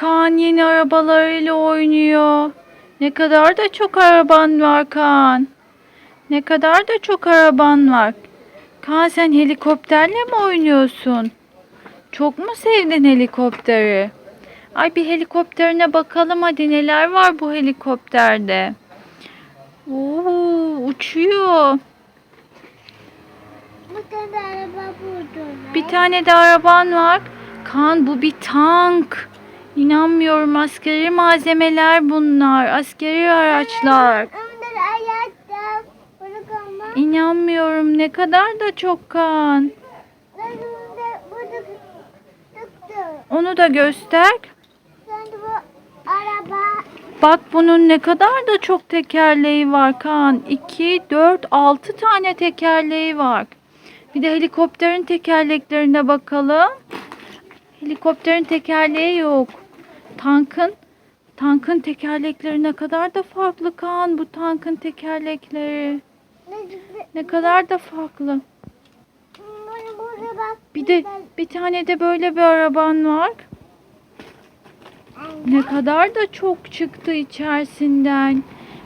Kaan yeni arabalarıyla oynuyor. Ne kadar da çok araban var Kaan. Ne kadar da çok araban var. Kaan sen helikopterle mi oynuyorsun? Çok mu sevdin helikopteri? Ay bir helikopterine bakalım hadi neler var bu helikopterde. Oo, uçuyor. Bu tane araba burada. Bir tane de araban var. Kaan bu bir tank. İnanmıyorum askeri malzemeler bunlar. Askeri araçlar. İnanmıyorum ne kadar da çok kan. Onu da göster. Bak bunun ne kadar da çok tekerleği var Kaan. 2, 4, 6 tane tekerleği var. Bir de helikopterin tekerleklerine bakalım. Helikopterin tekerleği yok. Tankın tankın tekerlekleri ne kadar da farklı Kaan bu tankın tekerlekleri. Ne, kadar da farklı. Bir de bir tane de böyle bir araban var. Ne kadar da çok çıktı içerisinden.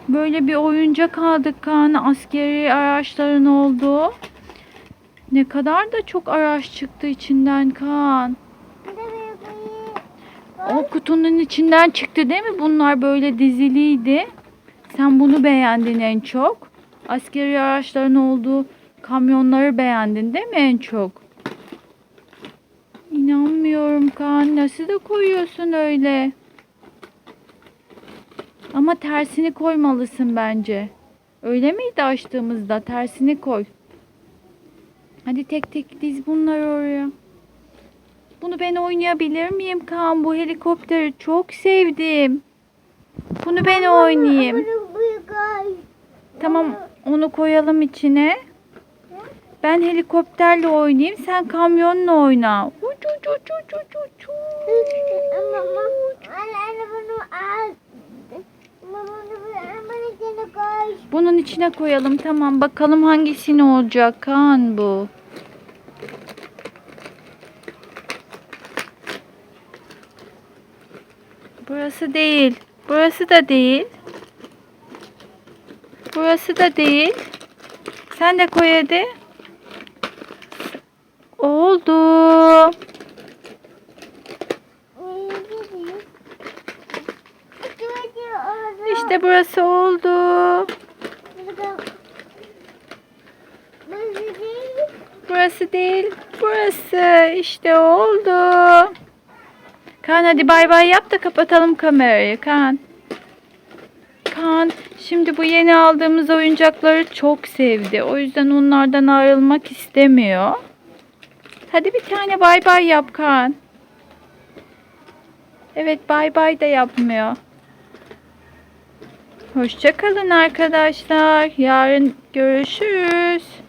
Böyle bir oyuncak aldık Kaan askeri araçların olduğu. Ne kadar da çok araç çıktı içinden Kaan. O kutunun içinden çıktı değil mi? Bunlar böyle diziliydi. Sen bunu beğendin en çok. Askeri araçların olduğu kamyonları beğendin değil mi en çok? İnanmıyorum Kaan. Nasıl da koyuyorsun öyle? Ama tersini koymalısın bence. Öyle miydi açtığımızda? Tersini koy. Hadi tek tek diz bunları oraya. Bunu ben oynayabilir miyim Kaan? Bu helikopteri çok sevdim. Bunu ben oynayayım. Tamam onu koyalım içine. Ben helikopterle oynayayım. Sen kamyonla oyna. Uç uç uç uç uç uç. Bunun içine koyalım. Tamam bakalım hangisini olacak Kaan bu. Burası değil. Burası da değil. Burası da değil. Sen de koy hadi. Oldu. İşte burası oldu. Burası değil. Burası. İşte oldu. Kaan hadi bay bay yap da kapatalım kamerayı Kaan. Kaan şimdi bu yeni aldığımız oyuncakları çok sevdi. O yüzden onlardan ayrılmak istemiyor. Hadi bir tane bay bay yap Kaan. Evet bay bay da yapmıyor. Hoşça kalın arkadaşlar. Yarın görüşürüz.